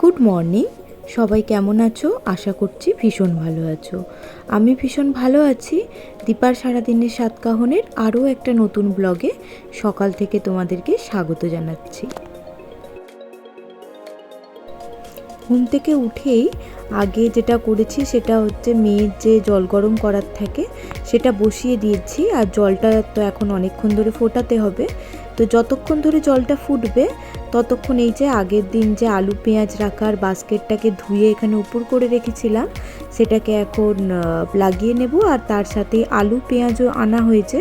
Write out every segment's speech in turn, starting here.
Good morning সবাই কেমন আছো? আশা করছি ভীষণ ভালো আছো। আমি ভীষণ ভালো আছি। দীপার সারাদিনের সাতকাহনের আরও একটা নতুন ব্লগে সকাল থেকে তোমাদেরকে স্বাগত জানাচ্ছি। ঘুম থেকে উঠেই আগে যেটা করেছি সেটা হচ্ছে মেয়ের যে জল গরম করার থাকে সেটা বসিয়ে দিয়েছি আর জলটা তো এখন অনেকক্ষণ ধরে ফোটাতে হবে। তো যতক্ষণ ধরে জলটা ফুটবে ততক্ষণ এই যে আগের দিন যে আলু পেঁয়াজ রাখার বাস্কেটটাকে ধুয়ে এখানে উপর করে রেখেছিলাম, সেটাকে এখন লাগিয়ে নেব আর তার সাথে আলু পেঁয়াজও আনা হয়েছে।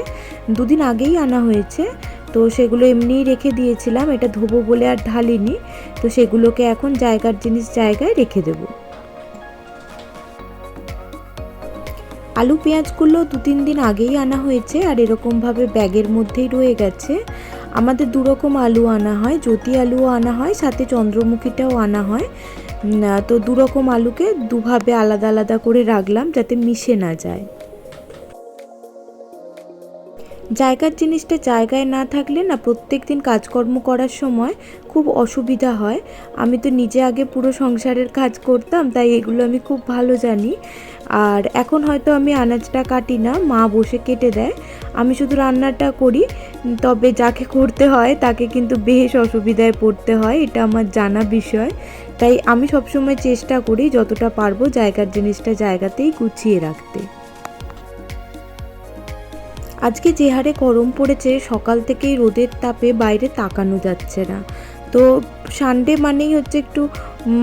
দুদিন আগেই আনা হয়েছে, তো সেগুলো এমনিই রেখে দিয়েছিলাম, এটা ধোবো বলে আর ঢালিনি, তো সেগুলোকে এখন জায়গার জিনিস জায়গায় রেখে দেবো। আলু পেঁয়াজগুলো দু তিন দিন আগেই আনা হয়েছে আর এরকমভাবে ব্যাগের মধ্যেই রয়ে গেছে। আমাদের দু রকম আলু আনা হয়, জ্যোতি আলুও আনা হয়, সাথে চন্দ্রমুখীটাও আনা হয়। তো দু রকম আলুকে দুভাবে আলাদা আলাদা করে রাখলাম যাতে মিশে না যায়। জায়গার জিনিসটা জায়গায় না থাকলে না প্রত্যেক দিন কাজকর্ম করার সময় খুব অসুবিধা হয়। আমি তো নিজে আগে পুরো সংসারের কাজ করতাম, তাই এগুলো আমি খুব ভালো জানি। আর এখন হয়তো আমি আনাজটা কাটি না, মা বসে কেটে দেয়। আমি শুধু রান্নাটা করি, তবে যাকে করতে হয় তাকে কিন্তু বেশ অসুবিধায় পড়তে হয়, এটা আমার জানা বিষয়। তাই আমি সবসময় চেষ্টা করি যতটা পারব জায়গার জিনিসটা জায়গাতেই গুছিয়ে রাখতে। আজকে যে হারে গরম পড়েছে, সকাল থেকেই রোদের তাপে বাইরে তাকানো যাচ্ছে না। তো সানডে মানেই হচ্ছে একটু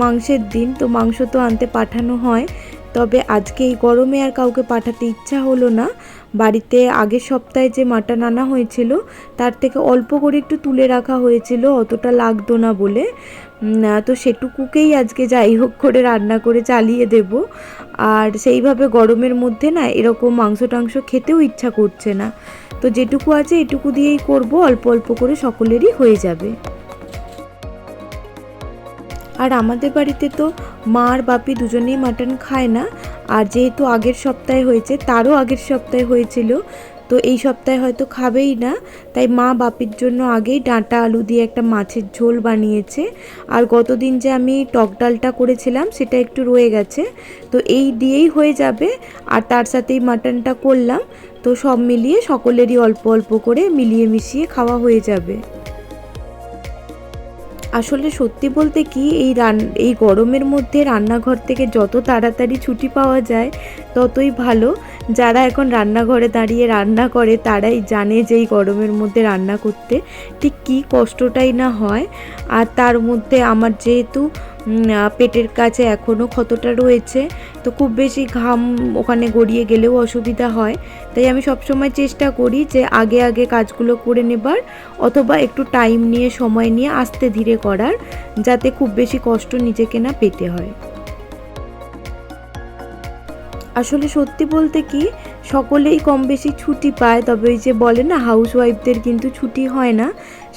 মাংসের দিন, তো মাংস তো আনতে পাঠানো হয়। তবে আজকে এই গরমে আর কাউকে পাঠাতে ইচ্ছা হলো না। বাড়িতে আগের সপ্তাহে যে মাটন আনা হয়েছিল, তার থেকে অল্প করে একটু তুলে রাখা হয়েছিল, অতটা লাগতো না বলে। তো সেটুকুকেই আজকে যাই হোক করে রান্না করে চালিয়ে দেব। আর সেইভাবে গরমের মধ্যে না এরকম মাংস টাংস খেতেও ইচ্ছা করছে না। তো যেটুকু আছে এটুকু দিয়েই করব, অল্প অল্প করে সকলেরই হয়ে যাবে। আর আমাদের বাড়িতে তো মা আর বাপি দুজনেই মাটন খায় না। আর যেহেতু আগের সপ্তাহে হয়েছে, তারও আগের সপ্তাহে হয়েছিল, তো এই সপ্তাহে হয়তো খাবেই না। তাই মা বাপির জন্য আগেই ডাঁটা আলু দিয়ে একটা মাছের ঝোল বানিয়েছে। আর গতদিন যে আমি টক ডালটা করেছিলাম, সেটা একটু রয়ে গেছে। তো এই দিয়েই হয়ে যাবে। আর তার সাথেই মাটনটা করলাম। তো সব মিলিয়ে সকলেরই অল্প অল্প করে মিলিয়ে মিশিয়ে খাওয়া হয়ে যাবে। আসলে সত্যি বলতে কি, এই রান, এই গরমের মধ্যে রান্নাঘর থেকে যত তাড়াতাড়ি ছুটি পাওয়া যায়, ততই ভালো। যারা এখন রান্নাঘরে দাঁড়িয়ে রান্না করে, তারাই জানে যে এই গরমের মধ্যে রান্না করতে ঠিক কী কষ্টটাই না হয়। আর তার মধ্যে আমার যেহেতু পেটের কাছে এখনও ক্ষতটা রয়েছে। তো খুব বেশি ঘাম ওখানে গড়িয়ে গেলেও অসুবিধা হয়। তাই আমি সবসময় চেষ্টা করি যে আগে আগে কাজগুলো করে নেবার অথবা একটু টাইম নিয়ে, সময় নিয়ে আস্তে ধীরে করার, যাতে খুব বেশি কষ্ট নিজেকে না পেতে হয়। আসলে সত্যি বলতে কি, সকলেই কম বেশি ছুটি পায়, তবে ওই যে বলে না হাউস ওয়াইফদের কিন্তু ছুটি হয় না।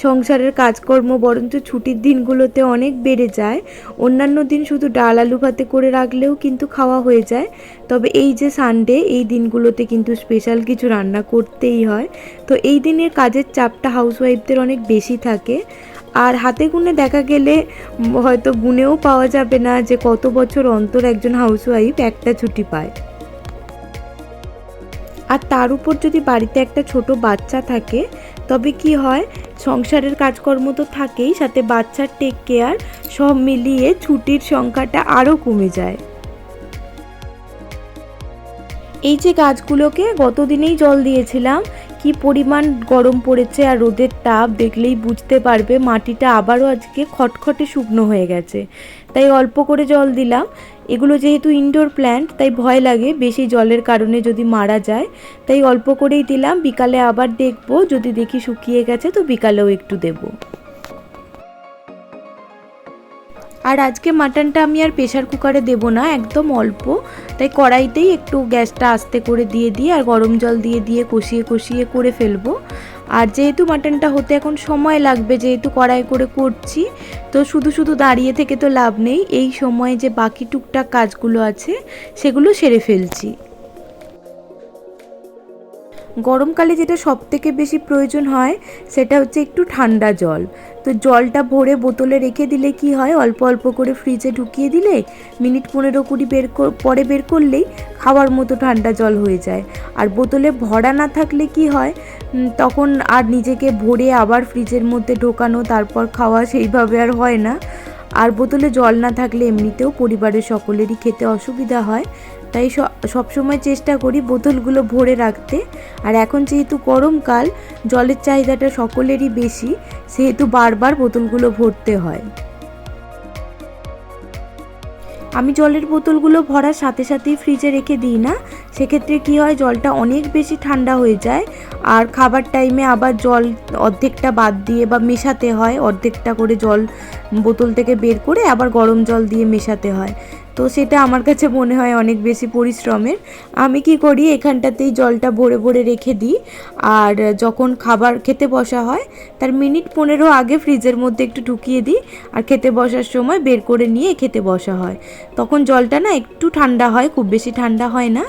সংসারের কাজকর্ম বরঞ্চ ছুটির দিনগুলোতে অনেক বেড়ে যায়। অন্যান্য দিন শুধু ডাল আলু ভাতে করে রাখলেও কিন্তু খাওয়া হয়ে যায়। তবে এই যে সানডে এই দিনগুলোতে কিন্তু স্পেশাল কিছু রান্না করতেই হয়। তো এই দিনের কাজের চাপটা হাউস ওয়াইফদের অনেক বেশি থাকে। আর হাতে গুনে দেখা গেলে হয়তো গুনেও পাওয়া যাবে না যে কত বছর অন্তর একজন হাউসওয়াইফ একটা ছুটি পায়। আর তার উপর যদি বাড়িতে একটা ছোট বাচ্চা থাকে, তবে কি হয়? সংসারের কাজকর্ম তো থাকেই, সাথে বাচ্চার টেক কেয়ার সব মিলিয়ে ছুটির সংখ্যাটা আরও কমে যায়। এই যে গাছগুলোকে গতদিনেই জল দিয়েছিলাম, কি পরিমাণ গরম পড়েছে আর রোদের তাপ দেখলেই বুঝতে পারবে মাটিটা আবারও আজকে খটখটে শুকনো হয়ে গেছে। তাই অল্প করে জল দিলাম এগুলো যেহেতু ইনডোর প্ল্যান্ট তাই ভয় লাগে বেশি জলের কারণে যদি মারা যায়। তাই অল্প করেই দিলাম, বিকালে আবার দেখব, যদি দেখি শুকিয়ে গেছে তো বিকালেও একটু দেবো। আর আজকে মাটনটা আমি আর প্রেশার কুকারে দেবো না, একদম অল্প। তাই কড়াইতেই একটু গ্যাসটা আস্তে করে দিয়ে দিয়ে আর গরম জল দিয়ে দিয়ে কষিয়ে কষিয়ে করে ফেলব। আর যেহেতু মাটনটা হতে এখন সময় লাগবে, যেহেতু কড়াই করে করছি, তো শুধু শুধু দাঁড়িয়ে থেকে তো লাভ নেই। এই সময়ে যে বাকি টুকটাক কাজগুলো আছে, সেগুলো সেরে ফেলছি। গরমকালে যেটা সব থেকে বেশি প্রয়োজন হয়, সেটা হচ্ছে একটু ঠান্ডা জল। তো জলটা ভরে বোতলে রেখে দিলে কি হয়? অল্প অল্প করে ফ্রিজে ঢুকিয়ে দিলে মিনিট পনেরো কুড়ি বের পরে বের করলেই খাওয়ার মতো ঠান্ডা জল হয়ে যায়। আর বোতলে ভরা না থাকলে কি হয়? তখন আর নিজেকে ভরে আবার ফ্রিজের মধ্যে ঢোকানো, তারপর খাওয়া সেইভাবে আর হয় না। আর বোতলে জল না থাকলে এমনিতেও পরিবারের সকলেরই খেতে অসুবিধা হয়। তাই সবসময় চেষ্টা করি বোতলগুলো ভরে রাখতে। আর এখন যেহেতু গরমকাল, জলের চাহিদাটা সকলেরই বেশি, সেহেতু বারবার বোতলগুলো ভরতে হয়। আমি জলের বোতলগুলো ভরার সাথে সাথেই ফ্রিজে রেখে দিই না। সেক্ষেত্রে কি হয়, জলটা অনেক বেশি ঠান্ডা হয়ে যায়। আর খাবার টাইমে আবার জল অর্ধেকটা বাদ দিয়ে বা মেশাতে হয়। অর্ধেকটা করে জল বোতল থেকে বের করে আবার গরম জল দিয়ে মেশাতে হয়। তো সেটা আমার কাছে মনে হয় অনেক বেশি পরিশ্রমের। আমি কি করি, এখানটাতেই জলটা ভরে ভরে রেখে দিই। আর যখন খাবার খেতে বসা হয়, তার মিনিট পনেরো আগে ফ্রিজের মধ্যে একটু ঢুকিয়ে দিই আর খেতে বসার সময় বের করে নিয়ে খেতে বসা হয়। তখন জলটা না একটু ঠান্ডা হয়, খুব বেশি ঠান্ডা হয় না।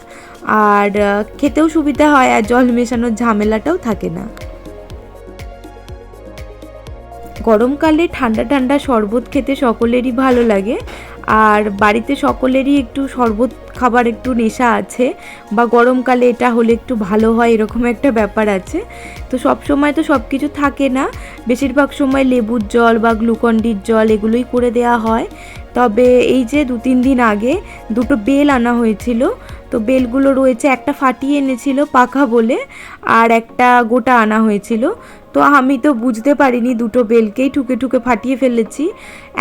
আর খেতেও সুবিধা হয় আর জল মেশানোর ঝামেলাটাও থাকে না। গরমকালে ঠান্ডা ঠান্ডা শরবত খেতে সকলেরই ভালো লাগে। আর বাড়িতে সকলেরই একটু শরবত খাবার একটু নেশা আছে বা গরমকালে এটা হলে একটু ভালো হয় এরকম একটা ব্যাপার আছে। তো সব সময় তো সব কিছু থাকে না। বেশিরভাগ সময় লেবুর জল বা গ্লুকন্ডির জল এগুলোই করে দেওয়া হয়। তবে এই যে দু তিন দিন আগে দুটো বেল আনা হয়েছিল। তো বেলগুলো রয়েছে, একটা ফাটিয়ে এনেছিল পাখা বলে, আর একটা গোটা আনা হয়েছিল। তো আমি তো বুঝতে পারিনি, দুটো বেলকেই ঠুকে ঠুকে ফাটিয়ে ফেলেছি।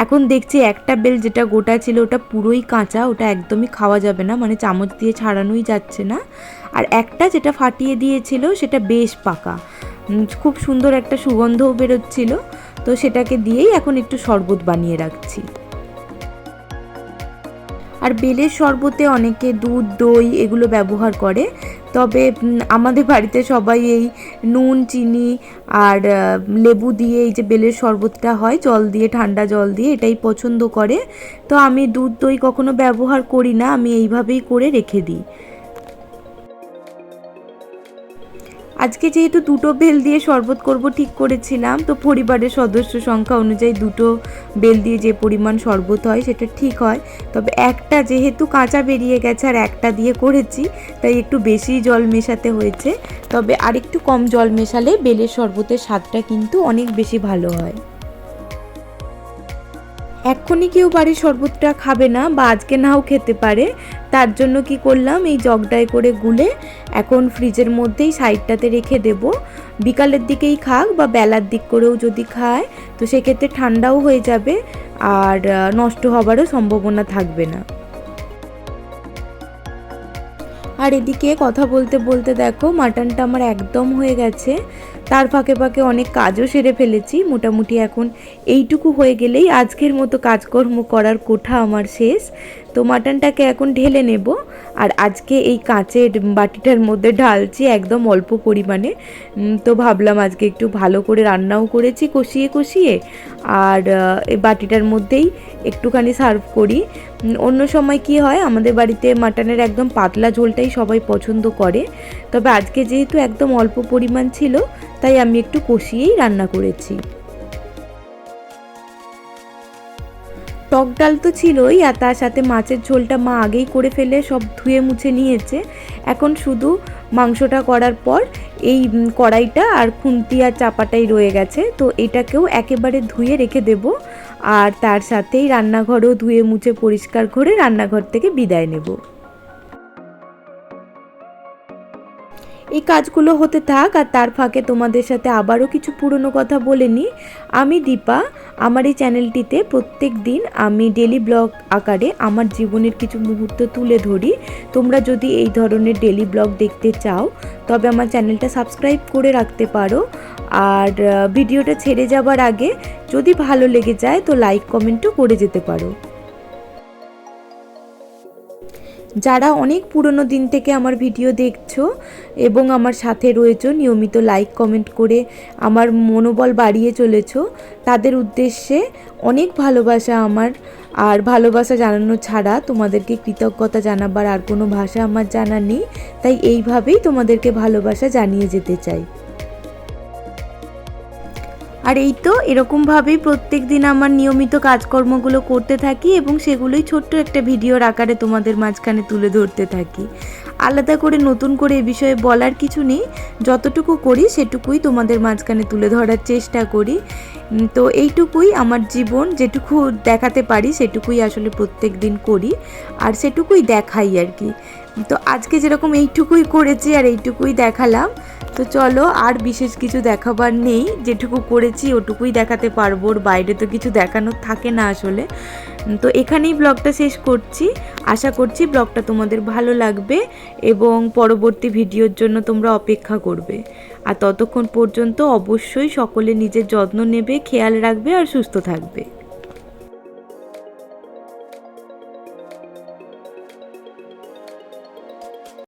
এখন দেখছি একটা বেল যেটা গোটা ছিল ওটা পুরোই কাঁচা, ওটা একদমই খাওয়া যাবে না মানে চামচ দিয়ে ছাড়ানোই যাচ্ছে না। আর একটা যেটা ফাটিয়ে দিয়েছিল সেটা বেশ পাকা। খুব সুন্দর একটা সুগন্ধও বেরোচ্ছিল, তো সেটাকে দিয়েই এখন একটু শরবত বানিয়ে রাখছি। আর বেলের শরবতে অনেকে দুধ, দই এগুলো ব্যবহার করে। তবে আমাদের বাড়িতে সবাই এই নুন, চিনি আর লেবু দিয়ে এই যে বেলের শরবতটা হয়, জল দিয়ে, ঠান্ডা জল দিয়ে এটাই পছন্দ করে। তো আমি দুধ, দই কখনো ব্যবহার করি না, আমি এইভাবেই করে রেখে দিই। আজকে যেহেতু দুটো বেল দিয়ে শরবত করব ঠিক করেছিলাম, তো পরিবারের সদস্য সংখ্যা অনুযায়ী দুটো বেল দিয়ে যে পরিমাণ শরবত হয় সেটা ঠিক হয়। তবে একটা যেহেতু কাঁচা বেরিয়ে গেছে আর একটা দিয়ে করেছি, তাই একটু বেশি জল মেশাতে হয়েছে। তবে আরেকটু কম জল মেশালে বেলের শরবতের স্বাদটা কিন্তু অনেক বেশি ভালো হয়। এক্ষুনি কেউ বাড়ির শরবতটা খাবে না বা আজকে নাও খেতে পারে। তার জন্য কি করলাম? এই জগটায় করে গুলে এখন ফ্রিজের মধ্যেই সাইডটাতে রেখে দেব। বিকালের দিকেই খাক বা বেলার দিক করেও যদি খায়, তো সেক্ষেত্রে ঠান্ডাও হয়ে যাবে আর নষ্ট হবারও সম্ভাবনা থাকবে না। আর এদিকে কথা বলতে বলতে দেখো, মাটনটা আমার একদম হয়ে গেছে। তার ফাঁকে ফাঁকে অনেক কাজও সেরে ফেলেছি। মোটামুটি এখন এইটুকু হয়ে গেলেই আজকের মতো কাজকর্ম করার কোঠা আমার শেষ। তো মাটনটাকে এখন ঢেলে নেব। আর আজকে এই কাঁচের বাটিটার মধ্যে ঢালছি একদম অল্প পরিমাণে। তো ভাবলাম আজকে একটু ভালো করে রান্নাও করেছি কষিয়ে কষিয়ে। আর এই বাটিটার মধ্যেই একটুখানি সার্ভ করি। অন্য সময় কি হয়, আমাদের বাড়িতে মাটনের একদম পাতলা ঝোলটাই সবাই পছন্দ করে। তবে আজকে যেহেতু একদম অল্প পরিমাণ ছিল, তাই আমি একটু কষিয়েই রান্না করেছি। টক ডাল তো ছিলই আর তার সাথে মাছের ঝোলটা মা আগেই করে ফেলে, সব ধুয়ে মুছে নিয়েছে। এখন শুধু মাংসটা করার পর এই কড়াইটা আর খুন্তি আর চাপাটাই রয়ে গেছে। তো এটাকেও একেবারে ধুয়ে রেখে দেব আর তার সাথেই রান্নাঘরও ধুয়ে মুছে পরিষ্কার করে রান্নাঘর থেকে বিদায় নেব। এই কাজগুলো হতে থাক আর তার ফাঁকে তোমাদের সাথে আবারও কিছু পুরনো কথা বলে নিই। আমি দীপা, আমার এই চ্যানেলটিতে প্রত্যেক দিন আমি ডেলি ব্লগ আকারে আমার জীবনের কিছু মুহূর্ত তুলে ধরি। তোমরা যদি এই ধরনের ডেলি ব্লগ দেখতে চাও, তবে আমার চ্যানেলটা সাবস্ক্রাইব করে রাখতে পারো। আর ভিডিওটা ছেড়ে যাবার আগে যদি ভালো লেগে যায়, তো লাইক কমেন্টও করে যেতে পারো। যারা অনেক পুরনো দিন থেকে আমার ভিডিও দেখছ এবং আমার সাথে রয়েছো, নিয়মিত লাইক কমেন্ট করে আমার মনোবল বাড়িয়ে চলেছো, তাদের উদ্দেশ্যে অনেক ভালোবাসা আমার। আর ভালোবাসা জানানো ছাড়া তোমাদেরকে কৃতজ্ঞতা জানাবার আর কোনো ভাষা আমার জানা নেই, তাই এইভাবেই তোমাদেরকে ভালোবাসা জানিয়ে যেতে চাই। আর এই তো এরকমভাবেই প্রত্যেক দিন আমার নিয়মিত কাজকর্মগুলো করতে থাকি এবং সেগুলোই ছোট্ট একটা ভিডিওর আকারে তোমাদের মাঝখানে তুলে ধরতে থাকি। আলাদা করে নতুন করে এ বিষয়ে বলার কিছু নেই, যতটুকু করি সেটুকুই তোমাদের মাঝখানে তুলে ধরার চেষ্টা করি। তো এইটুকুই আমার জীবন, যেটুকু দেখাতে পারি সেটুকুই আসলে প্রত্যেক দিন করি, আর সেটুকুই দেখাই আর কি। তো আজকে যেরকম এইটুকুই করেছি আর এইটুকুই দেখালাম, তো চলো আর বিশেষ কিছু দেখাবার নেই, যেটুকু করেছি ওটুকুই দেখাতে পারব, ওর বাইরে তো কিছু দেখানোর থাকে না আসলে। তো এখানেই ব্লগটা শেষ করছি, আশা করছি ব্লগটা তোমাদের ভালো লাগবে এবং পরবর্তী ভিডিওর জন্য তোমরা অপেক্ষা করবে। আর ততক্ষণ পর্যন্ত অবশ্যই সকলে নিজের যত্ন নেবে, খেয়াল রাখবে আর সুস্থ থাকবে।